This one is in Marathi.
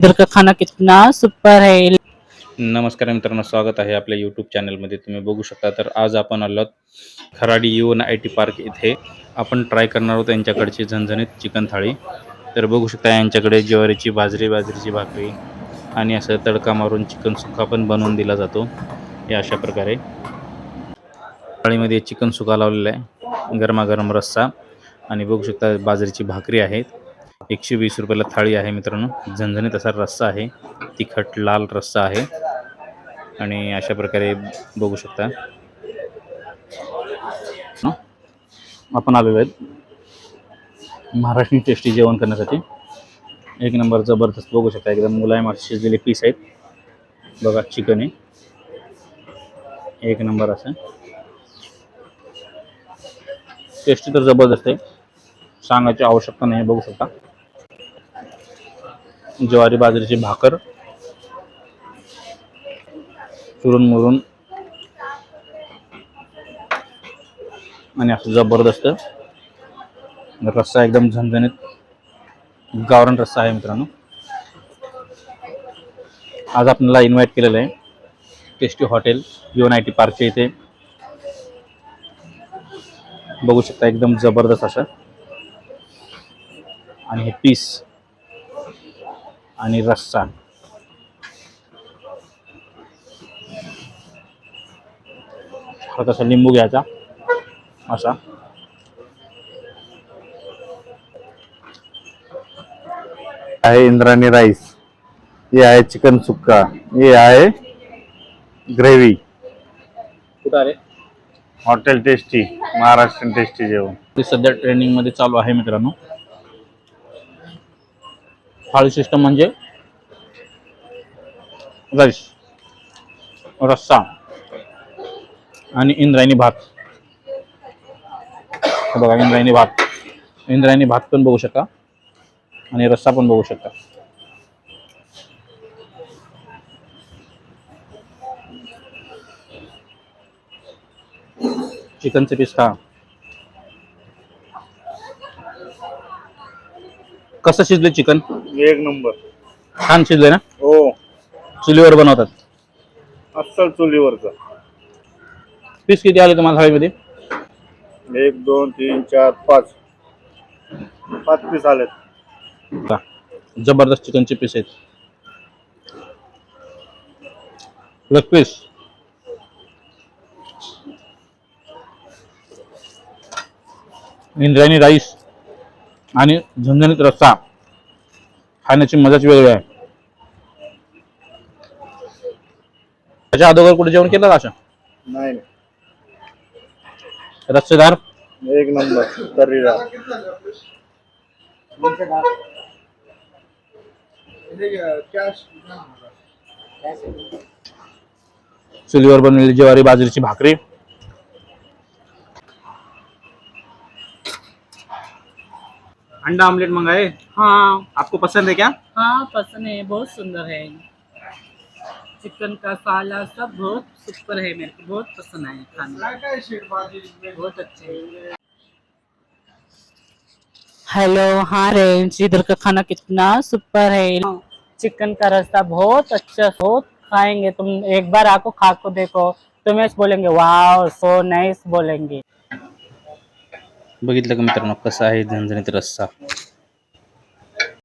इधर का खाना कितना सुपर है। नमस्कार मित्रांनो स्वागत आहे आपल्या यूट्यूब चॅनलमध्ये तुम्ही बघू शकता तर आज आपण आलो Kharadi Eon I T park इथे. आपण ट्राय करणार आहोत यांच्याकडची झणझणीत चिकन थाळी. तर बघू शकता यांच्याकडे ज्वारीची बाजरी बाजरीची भाकरी आणि असं तडका मारून चिकन सुका पण बनवून दिला जातो. हे अशा प्रकारे. थाळीमध्ये चिकन सुका लावलेला आहे गरमागरम रस्सा आणि बघू शकता बाजरीची भाकरी आहेत. एकशे वीस रुपयाला थाळी आहे मित्रांनो. झणझणीत असा रस्सा आहे. तिखट लाल रस्सा आहे. आणि अशा प्रकारे बघू शकता. आपण आलेलो आहेत. महाराष्ट्री टेस्टी जेवण करण्यासाठी. एक नंबर जबरदस्त बघू शकता. एकदम मुलायम असे शिजलेले पीस आहेत. बघा चिकन आहे. एक नंबर असं. टेस्टी तर जबरदस्त आहे. सांगायची आवश्यकता नाही बघू शकता. ज्वारी बाजरीची भाकर चुरून मुरून आणि असं जबरदस्त रस्सा एकदम झणझणीत गावरण रस्सा आहे मित्रांनो. आज आपल्याला इन्व्हाइट केलेलं आहे tasty hotel Eon I T पार्कच्या इथे. बघू शकता एकदम जबरदस्त असं. आणि हे पीस आणि रस्सा. हा तसा लिंबू घ्यायचा असा. आहे इंद्राणी राईस. हे आहे चिकन सुक्का. हे आहे ग्रेव्ही. कुठं हॉटेल टेस्टी महाराष्ट्रीयन टेस्टी जेवण. ते सध्या ट्रेनिंगमध्ये चालू आहे मित्रांनो. थाळी सिस्टम म्हणजे राईस रस्सा. आणि इंद्रायणी भात. बघा इंद्रायणी भात. इंद्रायणी भात पण बघू शकता. आणि रस्सा पण बघू शकता. चिकनचे पीस खा. कसं शिजले चिकन एक नंबर. छान शिजले ना? हो. चुलीवर बनवतात. अस्सल चुलीवरच. पीस किती आले तुम्हाला थाळीमध्ये? एक दोन तीन चार पाच. पाच पीस आलेत. का? जबरदस्त चिकनचे पीस आहेत. Leg piece. इंद्रायणी राईस. आणि झणझणीत रस्सा. खाण्याची मजाच वेगळी आहे. त्याच्या अगोदर कुठे जेवण केलं अशा? नाही रस्सेदार एक नंबर तर्रीला चुलीवर बनवलेली ज्वारी बाजरीची भाकरी. अंडा ऑमलेट मंगाए? हाँ। आपको पसंद है क्या? हाँ पसंद है बहुत सुंदर है। चिकन का साला सब बहुत सुपर है मेरे को बहुत पसंद है खाने बहुत अच्छे हेलो हाँ रेंज इधर का खाना कितना सुपर है। चिकन का रास्ता बहुत अच्छा बहुत खाएँगे तुम एक बार आको खा को देखो। तुम्हें बोलेंगे वाह सो नाइस बोलेंगे। बघितलं का मित्रांनो कसा आहे झणझणीत रस्सा?